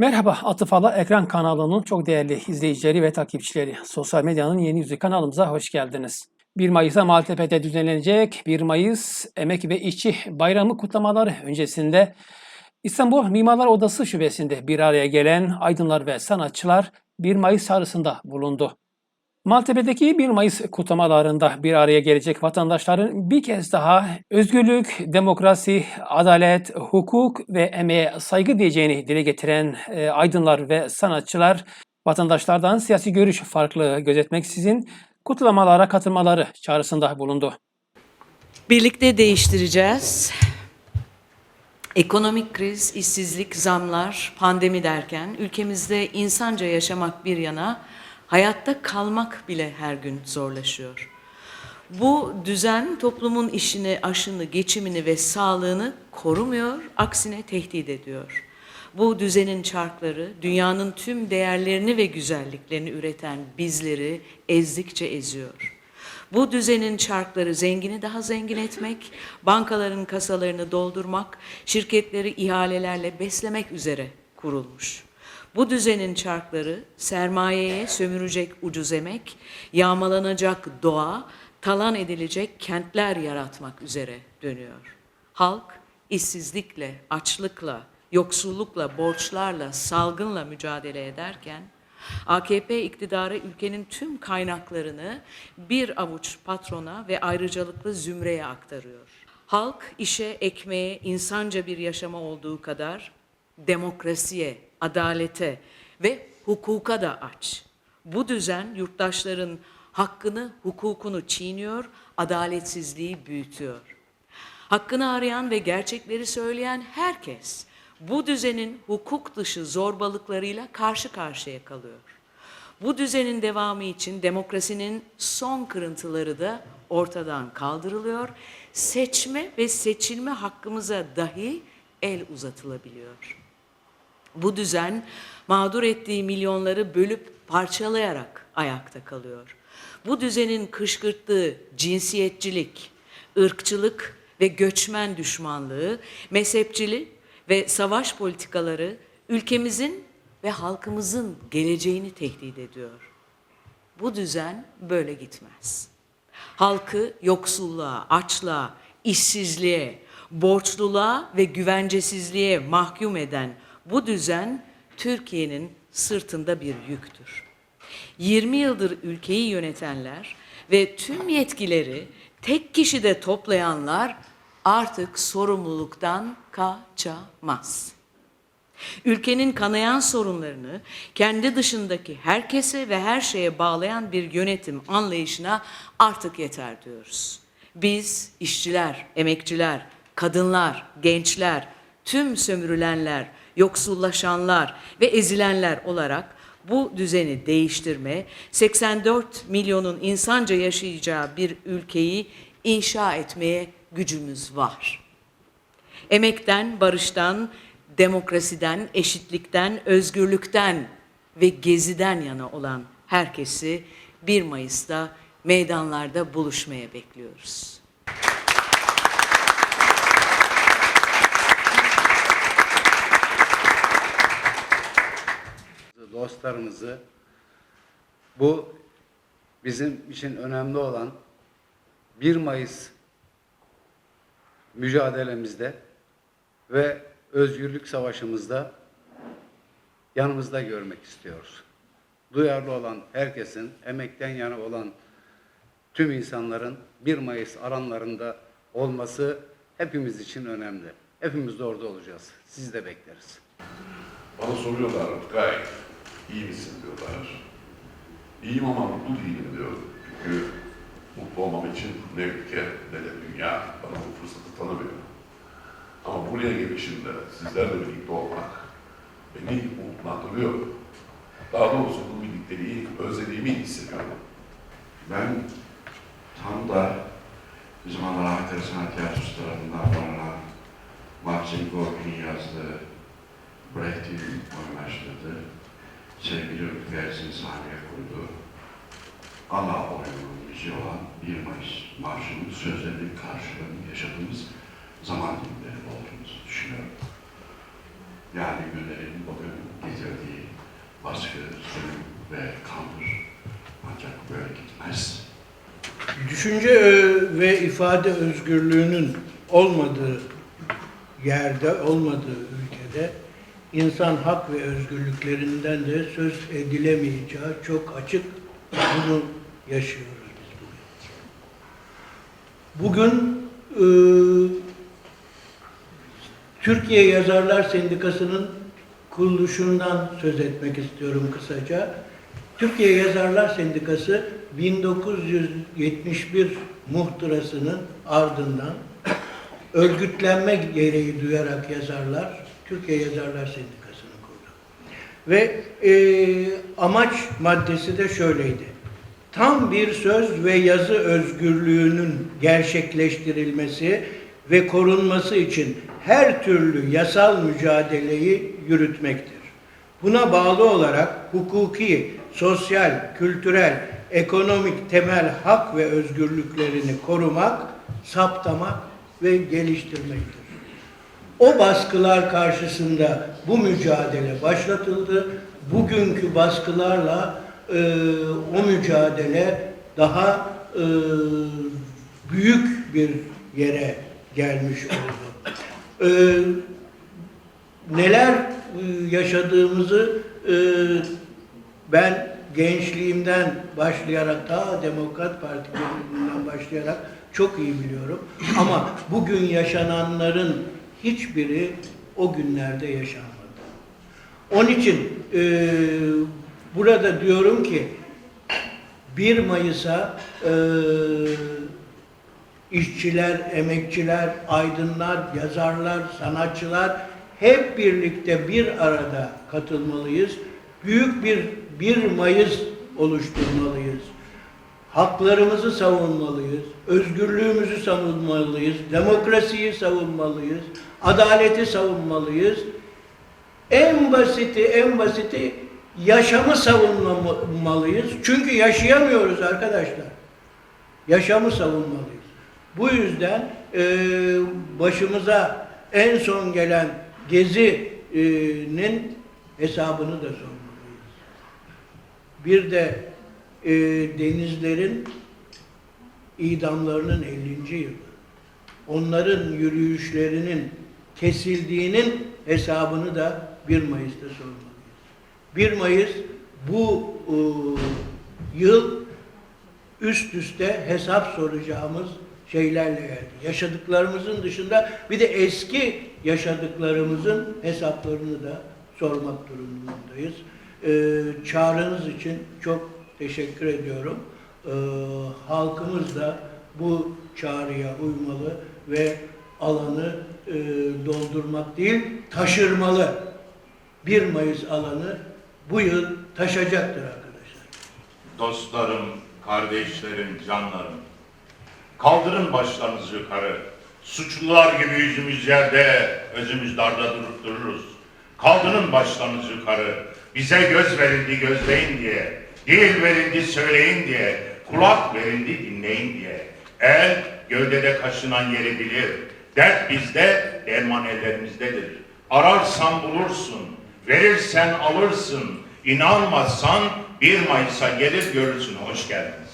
Merhaba Atıfala Ekran kanalının çok değerli izleyicileri ve takipçileri. Sosyal medyanın yeni yüzü kanalımıza hoş geldiniz. 1 Mayıs'a Maltepe'de düzenlenecek 1 Mayıs Emek ve İşçi Bayramı kutlamaları öncesinde İstanbul Mimarlar Odası Şubesi'nde bir araya gelen aydınlar ve sanatçılar 1 Mayıs çağrısında bulundu. Maltepe'deki 1 Mayıs kutlamalarında bir araya gelecek vatandaşların bir kez daha özgürlük, demokrasi, adalet, hukuk ve emeğe saygı diyeceğini dile getiren e, aydınlar ve sanatçılar vatandaşlardan siyasi görüş farklılığı gözetmeksizin kutlamalara katılmaları çağrısında bulundu. Birlikte değiştireceğiz. Ekonomik kriz, işsizlik, zamlar, pandemi derken ülkemizde insanca yaşamak bir yana hayatta kalmak bile her gün zorlaşıyor. Bu düzen toplumun işini, aşını, geçimini ve sağlığını korumuyor, aksine tehdit ediyor. Bu düzenin çarkları dünyanın tüm değerlerini ve güzelliklerini üreten bizleri ezdikçe eziyor. Bu düzenin çarkları zengini daha zengin etmek, bankaların kasalarını doldurmak, şirketleri ihalelerle beslemek üzere kurulmuş. Bu düzenin çarkları sermayeye sömürecek ucuz emek, yağmalanacak doğa, talan edilecek kentler yaratmak üzere dönüyor. Halk işsizlikle, açlıkla, yoksullukla, borçlarla, salgınla mücadele ederken AKP iktidarı ülkenin tüm kaynaklarını bir avuç patrona ve ayrıcalıklı zümreye aktarıyor. Halk işe, ekmeğe, insanca bir yaşama olduğu kadar demokrasiye, adalete ve hukuka da aç. Bu düzen yurttaşların hakkını, hukukunu çiğniyor, adaletsizliği büyütüyor. Hakkını arayan ve gerçekleri söyleyen herkes bu düzenin hukuk dışı zorbalıklarıyla karşı karşıya kalıyor. Bu düzenin devamı için demokrasinin son kırıntıları da ortadan kaldırılıyor. Seçme ve seçilme hakkımıza dahi el uzatılabiliyor. Bu düzen mağdur ettiği milyonları bölüp parçalayarak ayakta kalıyor. Bu düzenin kışkırttığı cinsiyetçilik, ırkçılık ve göçmen düşmanlığı, mezhepçilik ve savaş politikaları ülkemizin ve halkımızın geleceğini tehdit ediyor. Bu düzen böyle gitmez. Halkı yoksulluğa, açlığa, işsizliğe, borçluluğa ve güvencesizliğe mahkum eden bu düzen Türkiye'nin sırtında bir yüktür. 20 yıldır ülkeyi yönetenler ve tüm yetkileri tek kişide toplayanlar artık sorumluluktan kaçamaz. Ülkenin kanayan sorunlarını kendi dışındaki herkese ve her şeye bağlayan bir yönetim anlayışına artık yeter diyoruz. Biz işçiler, emekçiler, kadınlar, gençler, tüm sömürülenler, yoksullaşanlar ve ezilenler olarak bu düzeni değiştirme, 84 milyonun insanca yaşayacağı bir ülkeyi inşa etmeye gücümüz var. Emekten, barıştan, demokrasiden, eşitlikten, özgürlükten ve geziden yana olan herkesi 1 Mayıs'ta meydanlarda buluşmaya bekliyoruz. Dostlarımızı bu bizim için önemli olan 1 Mayıs mücadelemizde ve özgürlük savaşımızda yanımızda görmek istiyoruz. Duyarlı olan herkesin, emekten yana olan tüm insanların 1 Mayıs alanlarında olması hepimiz için önemli. Hepimiz de orada olacağız. Sizi de bekleriz. Bana soruyorlar gayet iyi misin diyorlar. İyiyim ama mutlu değilim diyor. Çünkü mutlu olmam için ne ülke ne de dünya bana bu fırsatı tanımıyor. Ama buraya gelişimde sizlerle birlikte olmak beni umutlandırıyor. Daha doğrusu bu birlikteliği özlediğimi hissediyorum. Ben tam da bizim Anadolu Halk Sanat Tiyatrosu tarafından bana Marcin Gorki'nin yazdığı Brecht'in oynaştırdığı sevgili Ülkü Ersin sahneye koyduğu ana oyunun müziği olan 1 Mayıs Marşı'nın sözlerinin karşılığını yaşadığımız zaman dilimleri olduğumuzu düşünüyorum. Yani günlerin bugün getirdiği baskı, zulüm ve kandır. Ancak böyle gitmez. Düşünce ö- ve ifade özgürlüğünün olmadığı yerde, olmadığı ülkede insan hak ve özgürlüklerinden de söz edilemeyeceği çok açık bunu yaşıyoruz biz bugün. Bugün e, Türkiye Yazarlar Sendikası'nın kuruluşundan söz etmek istiyorum kısaca. Türkiye Yazarlar Sendikası 1971 muhtırasının ardından örgütlenme gereği duyarak yazarlar Türkiye Yazarlar Sendikası'nı kurdu. Ve e, amaç maddesi de şöyleydi. Tam bir söz ve yazı özgürlüğünün gerçekleştirilmesi ve korunması için her türlü yasal mücadeleyi yürütmektir. Buna bağlı olarak hukuki, sosyal, kültürel, ekonomik temel hak ve özgürlüklerini korumak, saptamak ve geliştirmektir. O baskılar karşısında bu mücadele başlatıldı. Bugünkü baskılarla e, o mücadele daha e, büyük bir yere gelmiş oldu. E, neler e, yaşadığımızı e, ben gençliğimden başlayarak ta Demokrat Parti başlayarak çok iyi biliyorum. Ama bugün yaşananların hiçbiri o günlerde yaşanmadı. Onun için e, burada diyorum ki 1 Mayıs'a e, işçiler, emekçiler, aydınlar, yazarlar, sanatçılar hep birlikte bir arada katılmalıyız. Büyük bir 1 Mayıs oluşturmalıyız. Haklarımızı savunmalıyız, özgürlüğümüzü savunmalıyız, demokrasiyi savunmalıyız, adaleti savunmalıyız. En basiti, en basiti yaşamı savunmalıyız. Çünkü yaşayamıyoruz arkadaşlar. Yaşamı savunmalıyız. Bu yüzden e, başımıza en son gelen gezinin hesabını da sormalıyız. Bir de e, denizlerin idamlarının 50. yılı. Onların yürüyüşlerinin kesildiğinin hesabını da 1 Mayıs'ta sormalıyız. 1 Mayıs bu e, yıl üst üste hesap soracağımız şeylerle geldi. Yaşadıklarımızın dışında bir de eski yaşadıklarımızın hesaplarını da sormak durumundayız. Ee, çağrınız için çok teşekkür ediyorum. Ee, halkımız da bu çağrıya uymalı ve alanı e, doldurmak değil, taşırmalı. 1 Mayıs alanı bu yıl taşacaktır arkadaşlar. Dostlarım, kardeşlerim, canlarım. Kaldırın başlarınızı yukarı. Suçlular gibi yüzümüz yerde, özümüz darda durup dururuz. Kaldırın başlarınızı yukarı. Bize göz verildi gözleyin diye. Dil verildi söyleyin diye. Kulak verildi dinleyin diye. El gövdede kaşınan yeri bilir. Dert bizde, derman ellerimizdedir. Ararsan bulursun, verirsen alırsın. İnanmazsan 1 Mayıs'a gelir görürsün. Hoş geldiniz.